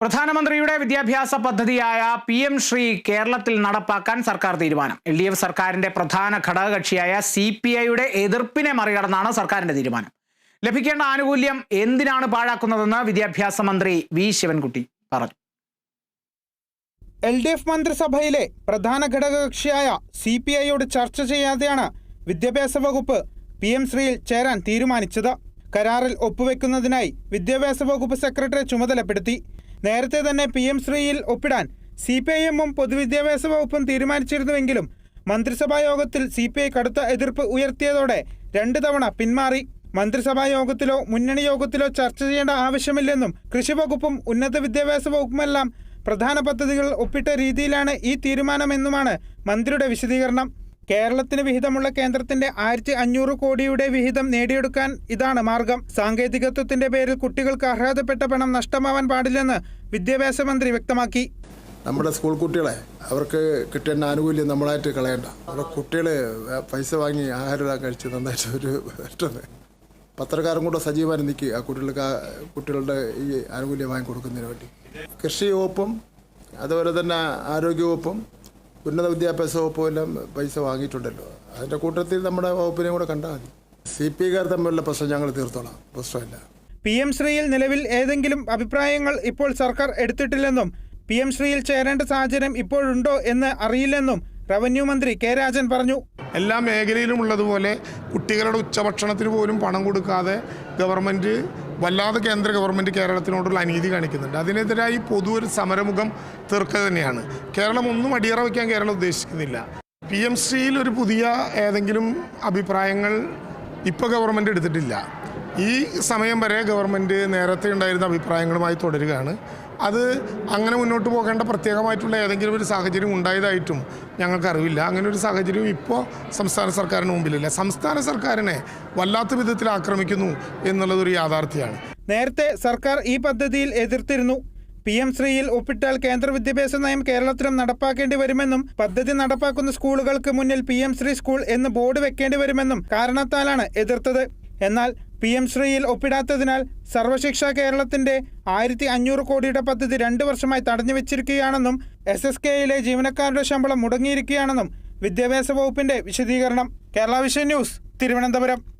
പ്രധാനമന്ത്രിയുടെ വിദ്യാഭ്യാസ പദ്ധതിയായ പി എം ശ്രീ കേരളത്തിൽ നടപ്പാക്കാൻ സർക്കാർ തീരുമാനം. എൽ ഡി എഫ് സർക്കാരിന്റെ പ്രധാന ഘടകകക്ഷിയായ സി പി ഐയുടെ എതിർപ്പിനെ മറികടന്നാണ് സർക്കാരിന്റെ തീരുമാനം. ലഭിക്കേണ്ട ആനുകൂല്യം എന്തിനാണ് പാഴാക്കുന്നതെന്ന് വിദ്യാഭ്യാസ മന്ത്രി വി ശിവൻകുട്ടി പറഞ്ഞു. എൽ ഡി എഫ് മന്ത്രിസഭയിലെ പ്രധാന ഘടകകക്ഷിയായ സി പി ഐയോട് ചർച്ച ചെയ്യാതെയാണ് വിദ്യാഭ്യാസ വകുപ്പ് പി എം ശ്രീയിൽ ചേരാൻ തീരുമാനിച്ചത്. കരാറിൽ ഒപ്പുവെക്കുന്നതിനായി വിദ്യാഭ്യാസ വകുപ്പ് സെക്രട്ടറി ചുമതലപ്പെടുത്തി. നേരത്തെ തന്നെ പി എം ശ്രീയിൽ ഒപ്പിടാൻ സി പി ഐ എമ്മും പൊതുവിദ്യാഭ്യാസ വകുപ്പും തീരുമാനിച്ചിരുന്നുവെങ്കിലും മന്ത്രിസഭാ യോഗത്തിൽ സി പി ഐ കടുത്ത എതിർപ്പ് ഉയർത്തിയതോടെ രണ്ട് തവണ പിന്മാറി. മന്ത്രിസഭാ യോഗത്തിലോ മുന്നണി യോഗത്തിലോ ചർച്ച ചെയ്യേണ്ട ആവശ്യമില്ലെന്നും കൃഷി വകുപ്പും ഉന്നത വിദ്യാഭ്യാസ വകുപ്പുമെല്ലാം പ്രധാന പദ്ധതികൾ ഒപ്പിട്ട രീതിയിലാണ് ഈ തീരുമാനമെന്നുമാണ് മന്ത്രിയുടെ വിശദീകരണം. കേരളത്തിന് വിഹിതമുള്ള കേന്ദ്രത്തിന്റെ ആയിരത്തി അഞ്ഞൂറ് കോടിയുടെ വിഹിതം നേടിയെടുക്കാൻ ഇതാണ് മാർഗം. സാങ്കേതികത്വത്തിന്റെ പേരിൽ കുട്ടികൾക്ക് അർഹതപ്പെട്ട പണം നഷ്ടമാവാൻ പാടില്ലെന്ന് വിദ്യാഭ്യാസ മന്ത്രി വ്യക്തമാക്കി. നമ്മുടെ സ്കൂൾ കുട്ടികളെ അവർക്ക് കിട്ടേണ്ട ആനുകൂല്യം നമ്മളായിട്ട് കളയണ്ട. നമ്മുടെ കുട്ടികളെ പൈസ വാങ്ങി ആഹാരം കഴിച്ച് നന്നായിട്ട് ഒരു പത്രക്കാരും കൂടെ സജീവമായി നിൽക്കുക ആ കുട്ടികൾക്ക് ആ കുട്ടികളുടെ ഈ ആനുകൂല്യം വാങ്ങി കൊടുക്കുന്നതിന് വേണ്ടി. കൃഷി വകുപ്പും അതുപോലെ തന്നെ ആരോഗ്യ വകുപ്പും ഉന്നത വിദ്യാഭ്യാസ വകുപ്പും എല്ലാം പൈസ വാങ്ങിയിട്ടുണ്ടല്ലോ. അതിന്റെ കൂട്ടത്തിൽ നമ്മുടെ വകുപ്പിനെയും കൂടെ കണ്ടാൽ മതി. സി പി കാർ തമ്മിലുള്ള പ്രശ്നം ഞങ്ങൾ തീർത്തോളാം. പ്രശ്നമില്ല. പി എം ശ്രീയിൽ നിലവിൽ ഏതെങ്കിലും അഭിപ്രായങ്ങൾ ഇപ്പോൾ സർക്കാർ എടുത്തിട്ടില്ലെന്നും പി എം ശ്രീയിൽ ചേരേണ്ട സാഹചര്യം ഇപ്പോഴുണ്ടോ എന്ന് അറിയില്ലെന്നും റവന്യൂ മന്ത്രി കെ രാജൻ പറഞ്ഞു. എല്ലാ മേഖലയിലും ഉള്ളതുപോലെ കുട്ടികളുടെ ഉച്ചഭക്ഷണത്തിന് പോലും പണം കൊടുക്കാതെ ഗവൺമെന്റ് വല്ലാതെ കേന്ദ്ര ഗവൺമെന്റ് കേരളത്തിനോടുള്ള അനീതി കാണിക്കുന്നുണ്ട്. അതിനെതിരായി പൊതു ഒരു സമരമുഖം തീർക്കുക തന്നെയാണ്. കേരളം ഒന്നും അടിയറ വയ്ക്കാൻ കേരളം ഉദ്ദേശിക്കുന്നില്ല. പി എം സിയിൽ ഒരു പുതിയ ഏതെങ്കിലും അഭിപ്രായങ്ങൾ ഇപ്പോൾ ഗവൺമെന്റ് എടുത്തിട്ടില്ല. ഈ സമയം വരെ ഗവൺമെന്റ് നേരത്തെ ഉണ്ടായിരുന്ന അഭിപ്രായങ്ങളുമായി തുടരുകയാണ്. അത് അങ്ങനെ മുന്നോട്ട് പോകേണ്ട പ്രത്യേകമായിട്ടുള്ള ഏതെങ്കിലും ഒരു സാഹചര്യം ഉണ്ടായതായിട്ടും ഞങ്ങൾക്കറിവില്ല അങ്ങനെ ഒരു സാഹചര്യം ഇപ്പോൾ സംസ്ഥാന സർക്കാരിന് മുമ്പിലില്ല. സംസ്ഥാന സർക്കാരിനെ വല്ലാത്ത വിധത്തിൽ ആക്രമിക്കുന്നു എന്നുള്ളതൊരു യാഥാർത്ഥ്യമാണ്. നേരത്തെ സർക്കാർ ഈ പദ്ധതിയിൽ എതിർത്തിരുന്നു. പി എം ശ്രീയിൽ ഒപ്പിട്ടാൽ കേന്ദ്ര വിദ്യാഭ്യാസ നയം കേരളത്തിലും നടപ്പാക്കേണ്ടി വരുമെന്നും പദ്ധതി നടപ്പാക്കുന്ന സ്കൂളുകൾക്ക് മുന്നിൽ പി എം ശ്രീ സ്കൂൾ എന്ന് ബോർഡ് വെക്കേണ്ടി വരുമെന്നും കാരണത്താലാണ് എതിർത്തത്. എന്നാൽ പി എം ശ്രീയിൽ ഒപ്പിടാത്തതിനാൽ സർവശിക്ഷ കേരളത്തിന്റെ ആയിരത്തി അഞ്ഞൂറ് കോടിയുടെ പദ്ധതി രണ്ടു വർഷമായി തടഞ്ഞു വെച്ചിരിക്കുകയാണെന്നും എസ് എസ് കെയിലെ ജീവനക്കാരുടെ ശമ്പളം മുടങ്ങിയിരിക്കുകയാണെന്നും വിദ്യാഭ്യാസ വകുപ്പിന്റെ വിശദീകരണം. Kerala vision news Thiruvananthapuram.